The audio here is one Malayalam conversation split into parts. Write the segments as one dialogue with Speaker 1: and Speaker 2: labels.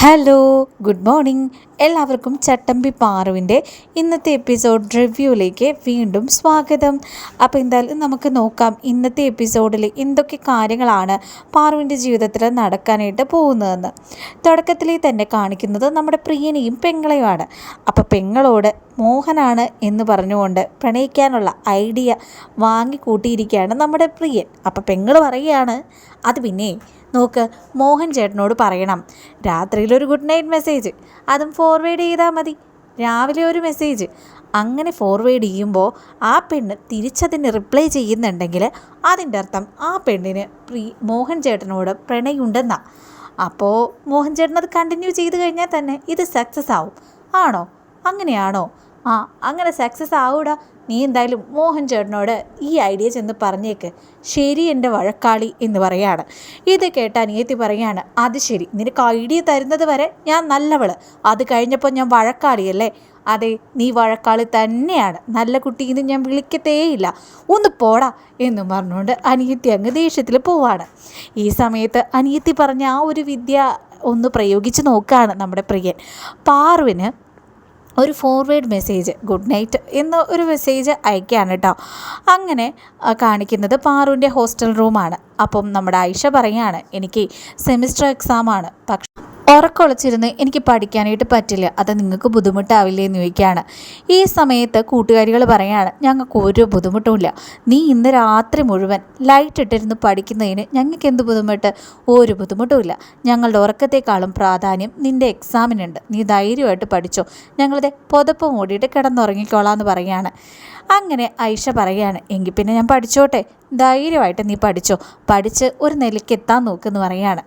Speaker 1: ഹലോ ഗുഡ് മോർണിംഗ് എല്ലാവർക്കും ചട്ടമ്പി പാറുവിന്റെ ഇന്നത്തെ എപ്പിസോഡ് റിവ്യൂയിലേക്ക് വീണ്ടും സ്വാഗതം. അപ്പോൾ എന്തായാലും നമുക്ക് നോക്കാം ഇന്നത്തെ എപ്പിസോഡിൽ എന്തൊക്കെ കാര്യങ്ങളാണ് പാറുവിന്റെ ജീവിതത്തിൽ നടക്കാനായിട്ട് പോകുന്നതെന്ന്. തുടക്കത്തിലേ തന്നെ കാണിക്കുന്നത് നമ്മുടെ പ്രിയനെയും പെങ്ങളെയുമാണ്. അപ്പോൾ പെങ്ങളോട് മോഹനാണ് എന്ന് പറഞ്ഞുകൊണ്ട് പ്രണയിക്കാനുള്ള ഐഡിയ വാങ്ങിക്കൂട്ടിയിരിക്കുകയാണ് നമ്മുടെ പ്രിയൻ. അപ്പോൾ പെങ്ങൾ പറയുകയാണ് അത് പിന്നെ നോക്ക് മോഹൻ ചേട്ടനോട് പറയണം. രാത്രിയിലൊരു ഗുഡ് നൈറ്റ് മെസ്സേജ്. അതും ഫോർവേഡ് ചെയ്താൽ മതി. രാവിലെ ഒരു മെസ്സേജ് അങ്ങനെ ഫോർവേഡ് ചെയ്യുമ്പോൾ ആ പെണ്ണ് തിരിച്ചതിന് റിപ്ലൈ ചെയ്യുന്നുണ്ടെങ്കിൽ അതിന്റെ അർത്ഥം ആ പെണ്ണിന് പ്രീ മോഹൻ ചേട്ടനോട് പ്രണയുണ്ടെന്നാണ് അപ്പോൾ മോഹൻ ചേട്ടൻ അത് കണ്ടിന്യൂ ചെയ്ത് കഴിഞ്ഞാൽ തന്നെ ഇത് സക്സസ് ആവും. ആണോ? അങ്ങനെയാണോ? ആ അങ്ങനെ സക്സസ് ആവൂടാ. നീ എന്തായാലും മോഹൻ ചേട്ടനോട് ഈ ഐഡിയ ചെന്ന് പറഞ്ഞേക്ക്. ശരി എന്റെ വഴക്കാളി എന്ന് പറയാണ്. ഇത് കേട്ട അനിയത്തി പറയാണ് അത് ശരി നിനക്ക് ഐഡിയ തരുന്നത് വരെ ഞാൻ നല്ലവൾ അത് കഴിഞ്ഞപ്പോൾ ഞാൻ വഴക്കാളിയല്ലേ? അതെ നീ വഴക്കാളി തന്നെയാണ്. നല്ല കുട്ടി കുട്ടിന്ന് ഞാൻ വിളിക്കത്തേയില്ല. ഒന്ന് പോടാ എന്നും പറഞ്ഞുകൊണ്ട് അനിയത്തി അങ്ങ് ദേഷ്യത്തിൽ പോവാണ്. ഈ സമയത്ത് അനിയത്തി പറഞ്ഞ ആ ഒരു വിദ്യ ഒന്ന് പ്രയോഗിച്ച് നോക്കുകയാണ് നമ്മുടെ പ്രിയൻ. പാറുവിന് ഒരു ഫോർവേഡ് മെസ്സേജ് ഗുഡ് നൈറ്റ് എന്ന ഒരു മെസ്സേജ് അയക്കുകയാണ് കേട്ടോ അങ്ങനെ കാണിക്കുന്നത് പാറുവിന്റെ ഹോസ്റ്റൽ റൂമാണ് അപ്പം നമ്മുടെ ഐഷ പറയുകയാണ് എനിക്ക് സെമിസ്റ്റർ എക്സാമാണ് പക്ഷെ ഉറക്കൊളച്ചിരുന്ന് എനിക്ക് പഠിക്കാനായിട്ട് പറ്റില്ല. അത് നിങ്ങൾക്ക് ബുദ്ധിമുട്ടാവില്ലേ എന്ന് ചോദിക്കുകയാണ്. ഈ സമയത്ത് കൂട്ടുകാരികൾ പറയാണ് ഞങ്ങൾക്ക് ഒരു ബുദ്ധിമുട്ടുമില്ല നീ ഇന്ന് രാത്രി മുഴുവൻ ലൈറ്റ് ഇട്ടിരുന്ന് പഠിക്കുന്നതിന് ഞങ്ങൾക്ക് എന്ത് ബുദ്ധിമുട്ട്? ഒരു ബുദ്ധിമുട്ടുമില്ല ഞങ്ങളുടെ ഉറക്കത്തെക്കാളും പ്രാധാന്യം നിന്റെ എക്സാമിനുണ്ട് നീ ധൈര്യമായിട്ട് പഠിച്ചോ. ഞങ്ങളിത് പുതപ്പ് മൂടിയിട്ട് കിടന്നുറങ്ങിക്കോളാം എന്ന് പറയാണ് അങ്ങനെ ഐഷ പറയുകയാണ് എങ്കിൽ പിന്നെ ഞാൻ പഠിച്ചോട്ടെ? ധൈര്യമായിട്ട് നീ പഠിച്ചോ? പഠിച്ച് ഒരു നിലയ്ക്ക് എത്താൻ നോക്കുമെന്ന് പറയുകയാണ്.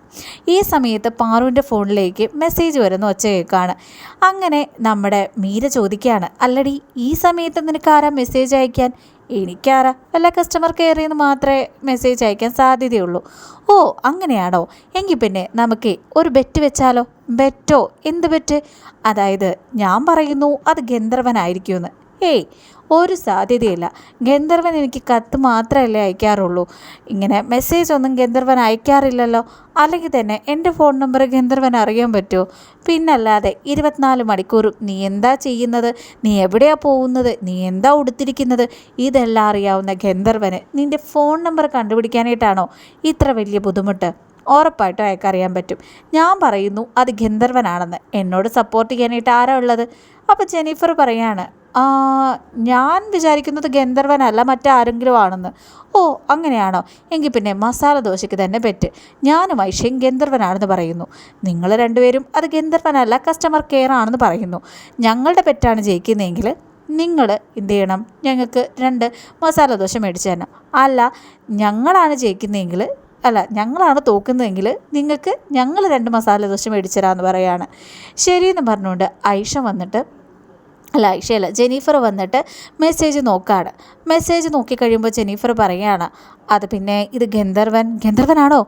Speaker 1: ഈ സമയത്ത് പാറുവിന്റെ ഫോണിലേക്ക് മെസ്സേജ് വരുന്ന ഒച്ച കേൾക്കുകയാണ്. അങ്ങനെ നമ്മുടെ മീര ചോദിക്കുകയാണ് അല്ലടി ഈ സമയത്ത് നിനക്ക് ആരാ മെസ്സേജ് അയക്കാൻ? എനിക്കാരാ? എല്ലാ കസ്റ്റമർ കെയറിൽ നിന്ന് മാത്രമേ മെസ്സേജ് അയക്കാൻ സാധ്യതയുള്ളൂ. ഓ അങ്ങനെയാണോ? എങ്കിൽ പിന്നെ നമുക്ക് ഒരു ബെറ്റ് വെച്ചാലോ? ബെറ്റോ? എന്ത് ബെറ്റ്? അതായത് ഞാൻ പറയുന്നു അത് ഗന്ധർവനായിരിക്കുമെന്ന്. ഏയ് ഒരു സാധ്യതയില്ല. ഗന്ധർവൻ എനിക്ക് കത്ത് മാത്രമല്ലേ അയക്കാറുള്ളൂ. ഇങ്ങനെ മെസ്സേജ് ഒന്നും ഗന്ധർവൻ അയക്കാറില്ലല്ലോ. അല്ലെങ്കിൽ തന്നെ എന്റെ ഫോൺ നമ്പർ ഗന്ധർവൻ അറിയാൻ പറ്റുമോ? പിന്നല്ലാതെ ഇരുപത്തിനാല് മണിക്കൂറും നീ എന്താ ചെയ്യുന്നത്? നീ എവിടെയാ പോകുന്നത്? നീ എന്താ ഉടുത്തിരിക്കുന്നത്? ഇതെല്ലാം അറിയാവുന്ന ഗന്ധർവന് നിന്റെ ഫോൺ നമ്പർ കണ്ടുപിടിക്കാനായിട്ടാണോ ഇത്ര വലിയ ബുദ്ധിമുട്ട്? ഉറപ്പായിട്ടും അയാൾക്ക് അറിയാൻ പറ്റും. ഞാൻ പറയുന്നു അത് ഗന്ധർവനാണെന്ന്. എന്നോട് സപ്പോർട്ട് ചെയ്യാനായിട്ട് ആരാ ഉള്ളത്? അപ്പോൾ ജെനിഫർ പറയാണ് "ആ, ഞാൻ വിചാരിക്കുന്നത് ഗന്ധർവനല്ല മറ്റാരെങ്കിലും ആണെന്ന്. ഓ അങ്ങനെയാണോ? എങ്കിൽ പിന്നെ മസാല ദോശയ്ക്ക് തന്നെ പെറ്റ്. ഞാനും ഐഷയും ഗന്ധർവനാണെന്ന് പറയുന്നു. നിങ്ങൾ രണ്ടുപേരും അത് ഗന്ധർവനല്ല കസ്റ്റമർ കെയർ ആണെന്ന് പറയുന്നു. ഞങ്ങളുടെ പെറ്റാണ് ജയിക്കുന്നതെങ്കിൽ നിങ്ങൾ എന്ത് ചെയ്യണം? ഞങ്ങൾക്ക് രണ്ട് മസാല ദോശ മേടിച്ചു തരണം. അല്ല ഞങ്ങളാണ് ജയിക്കുന്നതെങ്കിൽ അല്ല ഞങ്ങളാണ് തോക്കുന്നതെങ്കിൽ നിങ്ങൾക്ക് ഞങ്ങൾ രണ്ട് മസാല ദോശ മേടിച്ചു തരാമെന്ന് പറയാണ് ശരിയെന്ന് പറഞ്ഞുകൊണ്ട് ഐഷ വന്നിട്ട് അല്ല ഐഷയല്ല ജെനീഫർ വന്നിട്ട് മെസ്സേജ് നോക്കാണ്. മെസ്സേജ് നോക്കിക്കഴിയുമ്പോൾ ജെനീഫർ പറയുകയാണ് അത് പിന്നെ ഇത് ഗന്ധർവൻ ഗന്ധർവനാണോ?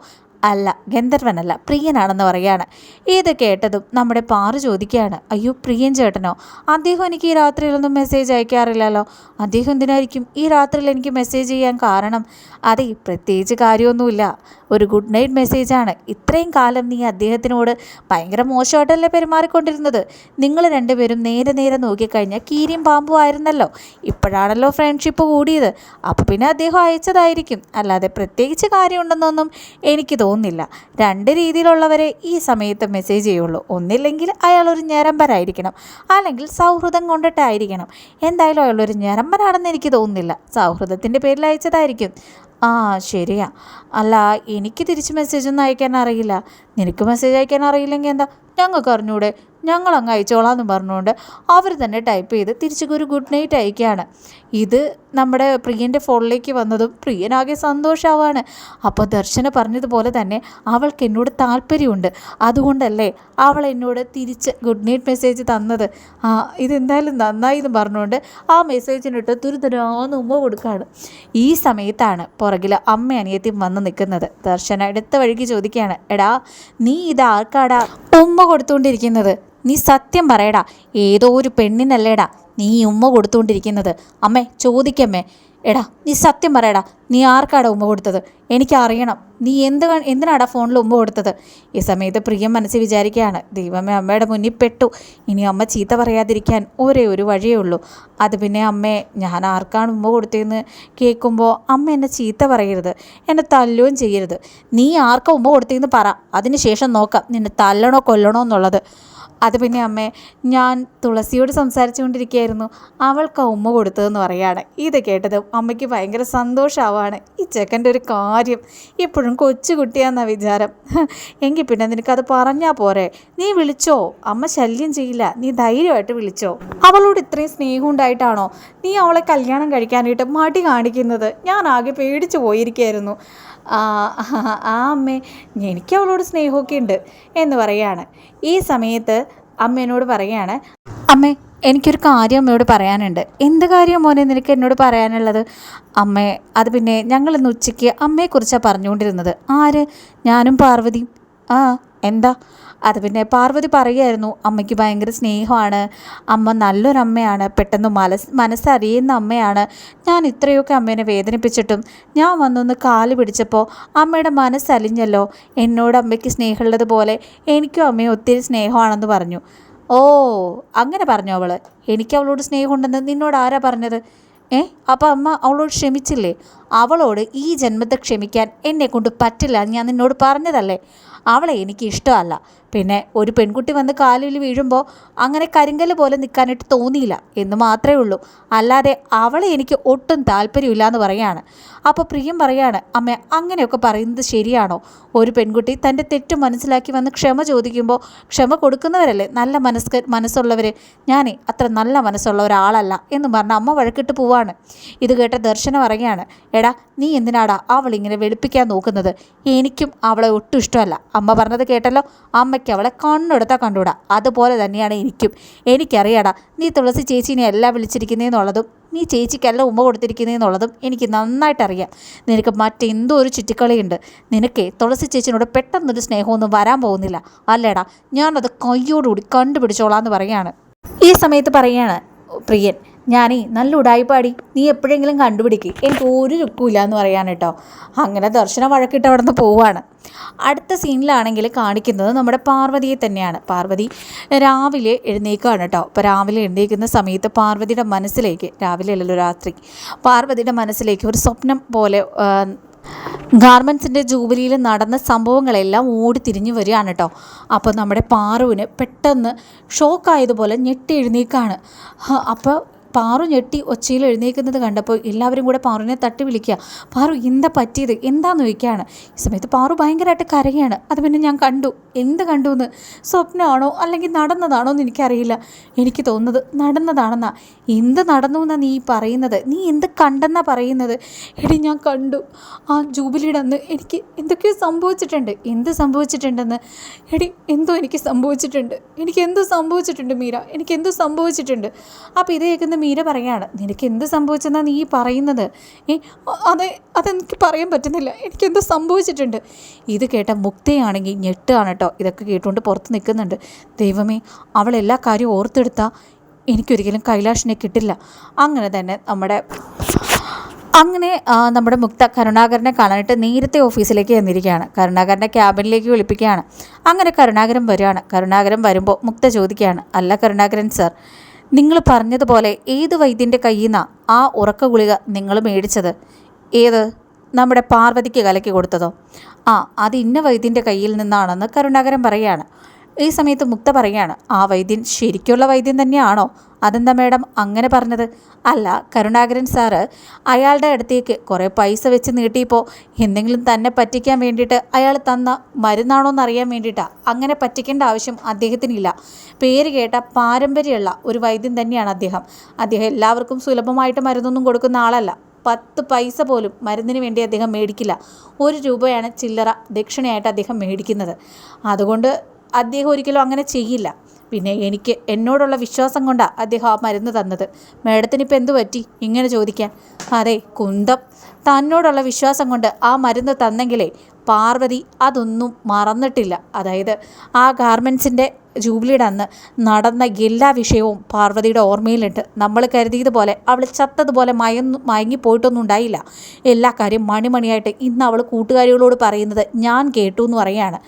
Speaker 1: അല്ല ഗന്ധർവനല്ല പ്രിയനാണെന്ന് പറയാണ് ഇത് കേട്ടതും നമ്മുടെ പാറു ചോദിക്കുകയാണ് അയ്യോ പ്രിയൻ ചേട്ടനോ? അദ്ദേഹം എനിക്ക് ഈ രാത്രിയിലൊന്നും മെസ്സേജ് അയക്കാറില്ലല്ലോ. അദ്ദേഹം എന്തിനായിരിക്കും ഈ രാത്രിയിൽ എനിക്ക് മെസ്സേജ് ചെയ്യാൻ കാരണം? അതെ പ്രത്യേകിച്ച് കാര്യമൊന്നുമില്ല. ഒരു ഗുഡ് നൈറ്റ് മെസ്സേജാണ് ഇത്രയും കാലം നീ അദ്ദേഹത്തിനോട് ഭയങ്കര മോശമായിട്ടല്ലേ പെരുമാറിക്കൊണ്ടിരുന്നത്? നിങ്ങൾ രണ്ടുപേരും നേരെ നേരെ നോക്കിക്കഴിഞ്ഞാൽ കീരിയും പാമ്പും ആയിരുന്നല്ലോ. ഇപ്പോഴാണല്ലോ ഫ്രണ്ട്ഷിപ്പ് കൂടിയത്. അപ്പോൾ പിന്നെ അദ്ദേഹം അയച്ചതായിരിക്കും. അല്ലാതെ പ്രത്യേകിച്ച് കാര്യമുണ്ടെന്നൊന്നും എനിക്ക് തോന്നുന്നില്ല. രണ്ട് രീതിയിലുള്ളവരെ ഈ സമയത്ത് മെസ്സേജ് ചെയ്യുള്ളൂ. ഒന്നില്ലെങ്കിൽ അയാൾ ഒരു ഞരമ്പരായിരിക്കണം അല്ലെങ്കിൽ സൗഹൃദം കൊണ്ടിട്ടായിരിക്കണം. എന്തായാലും അയാൾ ഒരു ഞരമ്പനാണെന്ന് എനിക്ക് തോന്നുന്നില്ല. സൗഹൃദത്തിന്റെ പേരിൽ അയച്ചതായിരിക്കും. ആ ശരിയാ. അല്ല എനിക്ക് തിരിച്ച് മെസ്സേജ് ഒന്നും അയക്കാൻ അറിയില്ല. നിനക്ക് മെസ്സേജ് അയക്കാൻ അറിയില്ലെങ്കിൽ എന്താ? ഞങ്ങൾക്ക് അറിഞ്ഞൂടെ. ഞങ്ങൾ അങ്ങ് അയച്ചോളാന്ന് പറഞ്ഞുകൊണ്ട് അവർ തന്നെ ടൈപ്പ് ചെയ്ത് തിരിച്ചൊക്കെ ഒരു ഗുഡ് നൈറ്റ് അയക്കുകയാണ് ഇത് നമ്മുടെ പ്രിയന്റെ ഫോണിലേക്ക് വന്നതും പ്രിയനാകെ സന്തോഷമാവാണ് അപ്പോൾ ദർശന പറഞ്ഞതുപോലെ തന്നെ അവൾക്ക് എന്നോട് താല്പര്യമുണ്ട്. അതുകൊണ്ടല്ലേ അവൾ എന്നോട് തിരിച്ച് ഗുഡ് നൈറ്റ് മെസ്സേജ് തന്നത്. ആ ഇതെന്തായാലും നന്നായി എന്ന് പറഞ്ഞുകൊണ്ട് ആ മെസ്സേജിനിട്ട് ദുരിതരാന്ന് ഉമ്മ കൊടുക്കുകയാണ് ഈ സമയത്താണ് പുറകിൽ അമ്മ അനിയത്തിയും വന്ന് നിൽക്കുന്നത്. ദർശന അടുത്ത വഴിക്ക് ചോദിക്കുകയാണ് എടാ നീ ഇത് ആർക്കാടാ ഉമ്മ കൊടുത്തുകൊണ്ടിരിക്കുന്നത് നീ സത്യം പറയടാ. ഏതോ ഒരു പെണ്ണിനല്ലേടാ നീ ഉമ്മ കൊടുത്തുകൊണ്ടിരിക്കുന്നത്. അമ്മേ ചോദിക്കമ്മേ. എടാ നീ സത്യം പറയടാ. നീ ആർക്കാടാ ഉമ്മ കൊടുത്തത്? എനിക്കറിയണം. നീ എന്ത് എന്തിനാടാ ഫോണിൽ ഉമ്മ കൊടുത്തത്? ഈ സമയത്ത് പ്രിയം മനസ്സിൽ വിചാരിക്കുകയാണ് ദൈവമേ അമ്മയുടെ മുന്നിൽ പെട്ടു. ഇനി അമ്മ ചീത്ത പറയാതിരിക്കാൻ ഒരേ ഒരു വഴിയേ ഉള്ളൂ. അത് പിന്നെ അമ്മേ ഞാൻ ആർക്കാണ് ഉമ്മ കൊടുത്തതെന്ന് കേൾക്കുമ്പോൾ അമ്മ എന്നെ ചീത്ത പറയരുത്. എന്നെ തല്ലുകയും ചെയ്യരുത്. നീ ആർക്കാ ഉമ്മ കൊടുത്തതെന്ന് പറ. അതിന് ശേഷം നോക്കാം നിന്നെ തല്ലണോ കൊല്ലണോ എന്നുള്ളത്. അത് പിന്നെ അമ്മേ ഞാൻ തുളസിയോട് സംസാരിച്ചുകൊണ്ടിരിക്കുകയായിരുന്നു. അവൾക്ക് ഉമ്മ കൊടുത്തതെന്ന് പറയാണ് ഇത് കേട്ടത് അമ്മയ്ക്ക് ഭയങ്കര സന്തോഷമാവാണ് ഈ ചെക്കന്റെ ഒരു കാര്യം ഇപ്പോഴും കൊച്ചുകുട്ടിയാന്നാ വിചാരം. എങ്കിൽ പിന്നെ നിനക്കത് പറഞ്ഞാൽ പോരെ. നീ വിളിച്ചോ? അമ്മ ശല്യം ചെയ്യില്ല. നീ ധൈര്യമായിട്ട് വിളിച്ചോ? അവളോട് ഇത്രയും സ്നേഹം ഉണ്ടായിട്ടാണോ നീ അവളെ കല്യാണം കഴിക്കാനായിട്ട് മടി കാണിക്കുന്നത്? ഞാൻ ആകെ പേടിച്ചു പോയിരിക്കുകയായിരുന്നു. ആ അമ്മേ എനിക്ക് അവളോട് സ്നേഹമൊക്കെ ഉണ്ട് എന്ന് പറയാണ് ഈ സമയത്ത് അമ്മേനോട് പറയാണ് അമ്മേ എനിക്കൊരു കാര്യം അമ്മയോട് പറയാനുണ്ട്. എന്ത് കാര്യം മോനെ നിനക്ക് എന്നോട് പറയാനുള്ളത്? അമ്മേ അത് പിന്നെ ഞങ്ങൾ ഇന്ന് ഉച്ചയ്ക്ക് അമ്മയെക്കുറിച്ചാണ് പറഞ്ഞുകൊണ്ടിരുന്നത്. ആര്? ഞാനും പാർവതിയും. ആ എന്താ? അത് പിന്നെ പാർവതി പറയുമായിരുന്നു അമ്മയ്ക്ക് ഭയങ്കര സ്നേഹമാണ്. അമ്മ നല്ലൊരമ്മയാണ്. പെട്ടെന്ന് മനസ് മനസ്സറിയുന്ന അമ്മയാണ്. ഞാൻ ഇത്രയൊക്കെ അമ്മേനെ വേദനിപ്പിച്ചിട്ടും ഞാൻ വന്നൊന്ന് കാൽ പിടിച്ചപ്പോൾ അമ്മയുടെ മനസ്സലിഞ്ഞല്ലോ. എന്നോട് അമ്മയ്ക്ക് സ്നേഹമുള്ളതുപോലെ എനിക്കും അമ്മയെ ഒത്തിരി സ്നേഹമാണെന്ന് പറഞ്ഞു. ഓ അങ്ങനെ പറഞ്ഞു അവൾ എനിക്ക് അവളോട് സ്നേഹമുണ്ടെന്ന് നിന്നോട് ആരാ പറഞ്ഞത്? ഏ അപ്പം അമ്മ അവളോട് ക്ഷമിച്ചില്ലേ? അവളോട് ഈ ജന്മത്തെ ക്ഷമിക്കാൻ എന്നെ കൊണ്ട് പറ്റില്ല ഞാൻ നിന്നോട് പറഞ്ഞതല്ലേ? അവളെ എനിക്ക് ഇഷ്ടമല്ല. പിന്നെ ഒരു പെൺകുട്ടി വന്ന് കാലിൽ വീഴുമ്പോൾ അങ്ങനെ കരിങ്കല്ല് പോലെ നിൽക്കാനായിട്ട് തോന്നിയില്ല എന്ന് മാത്രമേ ഉള്ളൂ. അല്ലാതെ അവളെ എനിക്ക് ഒട്ടും താല്പര്യമില്ല എന്ന് പറയാണ്. അപ്പോൾ പ്രിയം പറയാണ് അമ്മ അങ്ങനെയൊക്കെ പറയുന്നത് ശരിയാണോ? ഒരു പെൺകുട്ടി തന്റെ തെറ്റ് മനസ്സിലാക്കി വന്ന് ക്ഷമ ചോദിക്കുമ്പോൾ ക്ഷമ കൊടുക്കുന്നവരല്ലേ? നല്ല മനസ്ക മനസ്സുള്ളവർ ഞാനേ അത്ര നല്ല മനസ്സുള്ള ഒരാളല്ല എന്ന് പറഞ്ഞ് അമ്മ വഴക്കിട്ട് പോവാണ്. ഇത് കേട്ട ദർശനം പറയുകയാണ് എടാ നീ എന്തിനാടാ അവൾ അവളിങ്ങനെ വെളുപ്പിക്കാൻ നോക്കുന്നത്? എനിക്കും അവളെ ഒട്ടും ഇഷ്ടമല്ല. അമ്മ പറഞ്ഞത് കേട്ടല്ലോ? അമ്മയ്ക്ക് അവളെ കണ്ണെടുത്താൽ കണ്ടുകൂടാ. അതുപോലെ തന്നെയാണ് എനിക്കും. എനിക്കറിയാടാ നീ തുളസി ചേച്ചീനെ എല്ലാം വിളിച്ചിരിക്കുന്നതെന്നുള്ളതും നീ ചേച്ചിക്കല്ല ഉമ്മ കൊടുത്തിരിക്കുന്നതെന്നുള്ളതും എനിക്ക് നന്നായിട്ടറിയാം. നിനക്ക് മറ്റെന്തോ ഒരു ചുറ്റിക്കളിയുണ്ട്. നിനക്ക് തുളസി ചേച്ചിനോട് പെട്ടെന്നൊരു സ്നേഹമൊന്നും വരാൻ പോകുന്നില്ല. അല്ലേടാ ഞാനത് കയ്യോടുകൂടി കണ്ടുപിടിച്ചോളാം എന്ന് പറയാണ് ഈ സമയത്ത് പറയാണ് പ്രിയൻ ഞാനേ നല്ല ഉടായിപ്പാടി നീ എപ്പോഴെങ്കിലും കണ്ടുപിടിക്ക്. എനിക്ക് ഒരു ലുക്കുമില്ല എന്ന് പറയാൻ കേട്ടോ. അങ്ങനെ ദർശന വഴക്കിട്ട് അവിടെ നിന്ന് പോവാണ്. അടുത്ത സീനിലാണെങ്കിൽ കാണിക്കുന്നത് നമ്മുടെ പാർവതിയെ തന്നെയാണ്. പാർവതി രാവിലെ എഴുന്നേക്കാണ് കേട്ടോ. അപ്പോൾ രാവിലെ എഴുന്നേൽക്കുന്ന സമയത്ത് പാർവതിയുടെ മനസ്സിലേക്ക് രാവിലെ അല്ലല്ലോ രാത്രി പാർവതിയുടെ മനസ്സിലേക്ക് ഒരു സ്വപ്നം പോലെ ഗാർമെൻസിന്റെ ജൂബിലിയിൽ നടന്ന സംഭവങ്ങളെല്ലാം ഓടി തിരിഞ്ഞു വരികയാണ് കേട്ടോ. അപ്പോൾ നമ്മുടെ പാറുവിന് പെട്ടെന്ന് ഷോക്കായതുപോലെ ഞെട്ടി എഴുന്നേക്കാണ് അപ്പോൾ പാറു ഞെട്ടി ഒച്ചയിൽ എഴുന്നേക്കുന്നത് കണ്ടപ്പോൾ എല്ലാവരും കൂടെ പാറുവിനെ തട്ടി വിളിക്കുക. പാറു എന്താ പറ്റിയത്? എന്താന്ന് ചോദിക്കുകയാണ്. ഈ സമയത്ത് പാറു ഭയങ്കരമായിട്ട് കരയാണ് അത് പിന്നെ ഞാൻ കണ്ടു. എന്ത് കണ്ടു എന്ന് സ്വപ്നമാണോ അല്ലെങ്കിൽ നടന്നതാണോ എന്ന് എനിക്കറിയില്ല. എനിക്ക് തോന്നുന്നത് നടന്നതാണെന്നാ. എന്ത് നടന്നു എന്നാ നീ പറയുന്നത്? നീ എന്ത് കണ്ടെന്നാ പറയുന്നത്? എടി ഞാൻ കണ്ടു. ആ ജൂബിലിയുടെ അന്ന് എനിക്ക് എന്തൊക്കെയോ സംഭവിച്ചിട്ടുണ്ട്. എന്ത് സംഭവിച്ചിട്ടുണ്ടെന്ന്? എടി എന്തോ എനിക്ക് സംഭവിച്ചിട്ടുണ്ട്. എനിക്ക് എന്തോ സംഭവിച്ചിട്ടുണ്ട് മീര. എനിക്ക് എന്തോ സംഭവിച്ചിട്ടുണ്ട്. അപ്പോൾ ഇത് കേൾക്കുന്ന മീര പറയാണ് നിനക്ക് എന്ത് സംഭവിച്ചെന്നാ നീ പറയുന്നത്? ഏ അതെ അതെനിക്ക് പറയാൻ പറ്റുന്നില്ല. എനിക്കെന്തോ സംഭവിച്ചിട്ടുണ്ട്. ഇത് കേട്ട മുക്തയാണെങ്കിൽ ഞെട്ടുകയാണ് കേട്ടോ ഇതൊക്കെ കേട്ടുകൊണ്ട് പുറത്ത് നിൽക്കുന്നുണ്ട്. ദൈവമേ അവൾ എല്ലാ കാര്യവും ഓർത്തെടുത്താൽ എനിക്കൊരിക്കലും കൈലാഷിനെ കിട്ടില്ല. അങ്ങനെ തന്നെ നമ്മുടെ അങ്ങനെ നമ്മുടെ മുക്ത കരുണാകരനെ കാണാനായിട്ട് നേരത്തെ ഓഫീസിലേക്ക് വന്നിരിക്കുകയാണ്. കരുണാകരനെ ക്യാബിനിലേക്ക് വിളിപ്പിക്കുകയാണ്. അങ്ങനെ കരുണാകരൻ വരികയാണ്. കരുണാകരൻ വരുമ്പോൾ മുക്ത ചോദിക്കുകയാണ് അല്ല കരുണാകരൻ സർ നിങ്ങൾ പറഞ്ഞതുപോലെ ഏത് വൈദ്യന്റെ കയ്യിൽ നിന്നാണ് ആ ഉറക്ക ഗുളിക നിങ്ങൾ മേടിച്ചത്? ഏത്? നമ്മുടെ പാർവതിക്ക് കലക്കി കൊടുത്തതോ? ആ അത് ഇന്ന വൈദ്യന്റെ കയ്യിൽ നിന്നാണെന്ന് കരുണാകരൻ പറയുകയാണ് ഈ സമയത്ത് മുക്ത പറയാണ് ആ വൈദ്യൻ ശരിക്കുള്ള വൈദ്യൻ തന്നെയാണോ? അതെന്താ മേഡം അങ്ങനെ പറഞ്ഞത്? അല്ല കരുണാകരൻ സാറ് അയാളുടെ അടുത്തേക്ക് കുറേ പൈസ വെച്ച് നീട്ടിയപ്പോൾ എന്തെങ്കിലും തന്നെ പറ്റിക്കാൻ വേണ്ടിയിട്ട് അയാൾ തന്ന മരുന്നാണോ എന്നറിയാൻ വേണ്ടിയിട്ടാണ് അങ്ങനെ പറ്റിക്കേണ്ട ആവശ്യം അദ്ദേഹത്തിനില്ല. പേര് കേട്ട പാരമ്പര്യമുള്ള ഒരു വൈദ്യൻ തന്നെയാണ് അദ്ദേഹം. അദ്ദേഹം എല്ലാവർക്കും സുലഭമായിട്ട് മരുന്നൊന്നും കൊടുക്കുന്ന ആളല്ല. പത്ത് പൈസ പോലും മരുന്നിന് വേണ്ടി അദ്ദേഹം മേടിക്കില്ല. ഒരു രൂപയാണ് ചില്ലറ ദക്ഷിണയായിട്ട് അദ്ദേഹം മേടിക്കുന്നത്. അതുകൊണ്ട് അദ്ദേഹം ഒരിക്കലും അങ്ങനെ ചെയ്യില്ല. പിന്നെ എനിക്ക് എന്നോടുള്ള വിശ്വാസം കൊണ്ടാണ് അദ്ദേഹം ആ മരുന്ന് തന്നത്. മേഡത്തിന് ഇപ്പം എന്ത് പറ്റി? ഇങ്ങനെ ചോദിക്കാൻ. അതെ കുന്തം. തന്നോടുള്ള വിശ്വാസം കൊണ്ട് ആ മരുന്ന് തന്നെങ്കിലേ പാർവതി അതൊന്നും മറന്നിട്ടില്ല. അതായത് ആ ഗാർമെൻസിന്റെ ജൂബിലിയുടെ അന്ന് നടന്ന എല്ലാ വിഷയവും പാർവതിയുടെ ഓർമ്മയിലുണ്ട്. നമ്മൾ കരുതിയതുപോലെ അവൾ ചത്തതുപോലെ മയന്നു മയങ്ങിപ്പോയിട്ടൊന്നും ഉണ്ടായില്ല. എല്ലാ കാര്യം മണിമണിയായിട്ട് ഇന്ന് അവൾ കൂട്ടുകാരികളോട് പറയുന്നത് ഞാൻ കേട്ടു എന്ന് പറയാണ്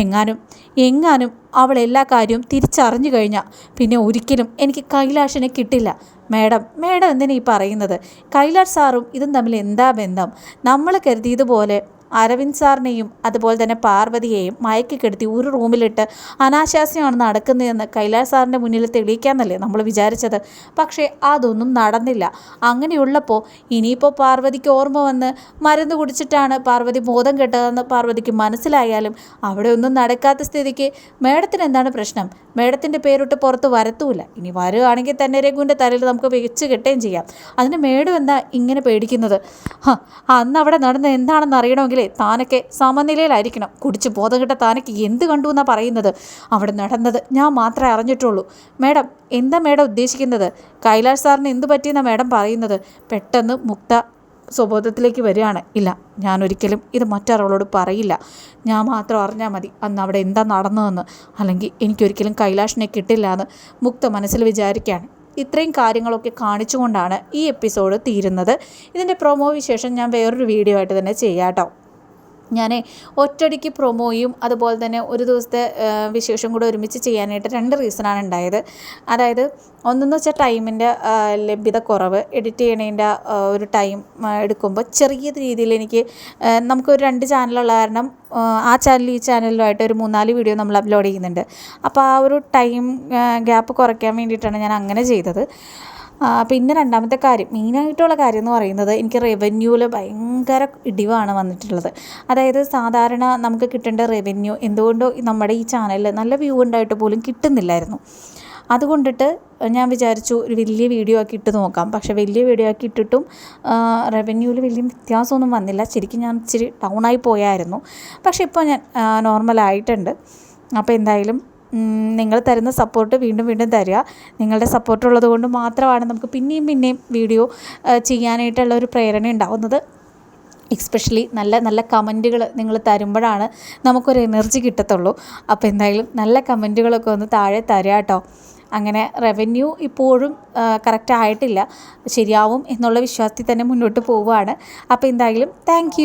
Speaker 1: എങ്ങാനും എങ്ങാനും അവൾ എല്ലാ കാര്യവും തിരിച്ചറിഞ്ഞു കഴിഞ്ഞാൽ പിന്നെ ഒരിക്കലും എനിക്ക് കൈലാഷിനെ കിട്ടില്ല. മേഡം മേഡം എന്തിനാ ഈ പറയുന്നത്? കൈലാഷ് സാറും ഇതും തമ്മിൽ എന്താ ബന്ധം? നമ്മൾ കരുതിയതുപോലെ അരവിന്ദ് സാറിനെയും അതുപോലെ തന്നെ പാർവതിയെയും മയക്കി കെടുത്തി ഒരു റൂമിലിട്ട് അനാശാസ്യമാണ് നടക്കുന്നതെന്ന് കൈലാസ് സാറിന്റെ മുന്നിൽ തെളിയിക്കാമെന്നല്ലേ നമ്മൾ വിചാരിച്ചത്. പക്ഷേ അതൊന്നും നടന്നില്ല. അങ്ങനെയുള്ളപ്പോൾ ഇനിയിപ്പോൾ പാർവതിക്ക് ഓർമ്മ വന്ന് മരുന്ന് കുടിച്ചിട്ടാണ് പാർവതി ബോധം കെട്ടതെന്ന് പാർവതിക്ക് മനസ്സിലായാലും അവിടെ ഒന്നും നടക്കാത്ത സ്ഥിതിക്ക് മേഡത്തിന് എന്താണ് പ്രശ്നം? മേഡത്തിന്റെ പേരിട്ട് പുറത്ത് വരത്തുമില്ല. ഇനി വരുവാണെങ്കിൽ തന്നെ രഘുവിന്റെ തലയിൽ നമുക്ക് വെച്ച് കെട്ടുകയും ചെയ്യാം. അതിന് മേഡം എന്താ ഇങ്ങനെ പേടിക്കുന്നത്? അന്ന് അവിടെ നടന്ന എന്താണെന്ന് അറിയണമെങ്കിലേ താനൊക്കെ സമനിലയിലായിരിക്കണം. കുടിച്ച് ബോധം കിട്ട താനൊക്കെ എന്ത് കണ്ടു എന്നാണ് പറയുന്നത്? അവിടെ നടന്നത് ഞാൻ മാത്രമേ അറിഞ്ഞിട്ടുള്ളൂ. മേഡം എന്താ മേഡം ഉദ്ദേശിക്കുന്നത്? കൈലാഷ് സാറിന് എന്ത് പറ്റിയെന്നാണ് മേഡം പറയുന്നത്? പെട്ടെന്ന് മുക്ത സ്വബോധത്തിലേക്ക് വരികയാണ്. ഇല്ല ഞാൻ ഒരിക്കലും ഇത് മറ്റൊരാളോട് പറയില്ല. ഞാൻ മാത്രം അറിഞ്ഞാൽ മതി അന്ന് അവിടെ എന്താ നടന്നതെന്ന്. അല്ലെങ്കിൽ എനിക്കൊരിക്കലും കൈലാഷിനെ കിട്ടില്ല എന്ന് മുക്ത മനസ്സിൽ വിചാരിക്കുകയാണ്. ഇത്രയും കാര്യങ്ങളൊക്കെ കാണിച്ചുകൊണ്ടാണ് ഈ എപ്പിസോഡ് തീരുന്നത്. ഇതിന്റെ പ്രൊമോ വിശേഷം ഞാൻ വേറൊരു വീഡിയോ ആയിട്ട് തന്നെ ചെയ്യാം കേട്ടോ. ഞാൻ ഒറ്റടിക്ക് പ്രൊമോയും അതുപോലെ തന്നെ ഒരു ദിവസത്തെ വിശേഷം കൂടെ ഒരുമിച്ച് ചെയ്യാനായിട്ട് രണ്ട് റീസണാണ് ഉണ്ടായത്. അതായത് ഒന്നെന്ന് വെച്ചാൽ ടൈമിന്റെ ലഭ്യത കുറവ്. എഡിറ്റ് ചെയ്യണതിന്റെ ഒരു ടൈം എടുക്കുമ്പോൾ ചെറിയ രീതിയിൽ എനിക്ക് നമുക്കൊരു രണ്ട് ചാനലുള്ള കാരണം ആ ചാനൽ ഈ ചാനലുമായിട്ട് ഒരു മൂന്നാൽ വീഡിയോ നമ്മൾ അപ്ലോഡ് ചെയ്യുന്നുണ്ട്. അപ്പോൾ ആ ഒരു ടൈം ഗ്യാപ്പ് കുറയ്ക്കാൻ വേണ്ടിയിട്ടാണ് ഞാൻ അങ്ങനെ ചെയ്തത്. പിന്നെ രണ്ടാമത്തെ കാര്യം മെയിനായിട്ടുള്ള കാര്യം എന്ന് പറയുന്നത് എനിക്ക് റവന്യൂവിൽ ഭയങ്കര ഇടിവാണ് വന്നിട്ടുള്ളത്. അതായത് സാധാരണ നമുക്ക് കിട്ടേണ്ട റവന്യൂ എന്തുകൊണ്ടോ നമ്മുടെ ഈ ചാനലിൽ നല്ല വ്യൂ ഉണ്ടായിട്ട് പോലും കിട്ടുന്നില്ലായിരുന്നു. അതുകൊണ്ടിട്ട് ഞാൻ വിചാരിച്ചു ഒരു വലിയ വീഡിയോ ആക്കി ഇട്ട് നോക്കാം. പക്ഷേ വലിയ വീഡിയോ ആക്കി ഇട്ടിട്ടും റവന്യൂവിൽ വലിയ വ്യത്യാസമൊന്നും വന്നില്ല. ശരിക്കും ഞാൻ ഇച്ചിരി ഡൗണായി പോയായിരുന്നു. പക്ഷേ ഇപ്പോൾ ഞാൻ നോർമലായിട്ടുണ്ട് അപ്പോൾ എന്തായാലും നിങ്ങൾ തരുന്ന സപ്പോർട്ട് വീണ്ടും വീണ്ടും തരിക. നിങ്ങളുടെ സപ്പോർട്ട് ഉള്ളത് കൊണ്ട് മാത്രമാണ് നമുക്ക് പിന്നെയും പിന്നെയും വീഡിയോ ചെയ്യാനായിട്ടുള്ള ഒരു പ്രേരണ ഉണ്ടാവുന്നത്. എക്സ്പെഷ്യലി നല്ല നല്ല കമന്റുകൾ നിങ്ങൾ തരുമ്പോഴാണ് നമുക്കൊരു എനർജി കിട്ടത്തുള്ളൂ. അപ്പോൾ എന്തായാലും നല്ല കമന്റുകളൊക്കെ ഒന്ന് താഴെ തരാം കേട്ടോ അങ്ങനെ റവന്യൂ ഇപ്പോഴും കറക്റ്റ് ആയിട്ടില്ല. ശരിയാവും എന്നുള്ള വിശ്വാസത്തിൽ തന്നെ മുന്നോട്ട് പോവുകയാണ്. അപ്പോൾ എന്തായാലും താങ്ക്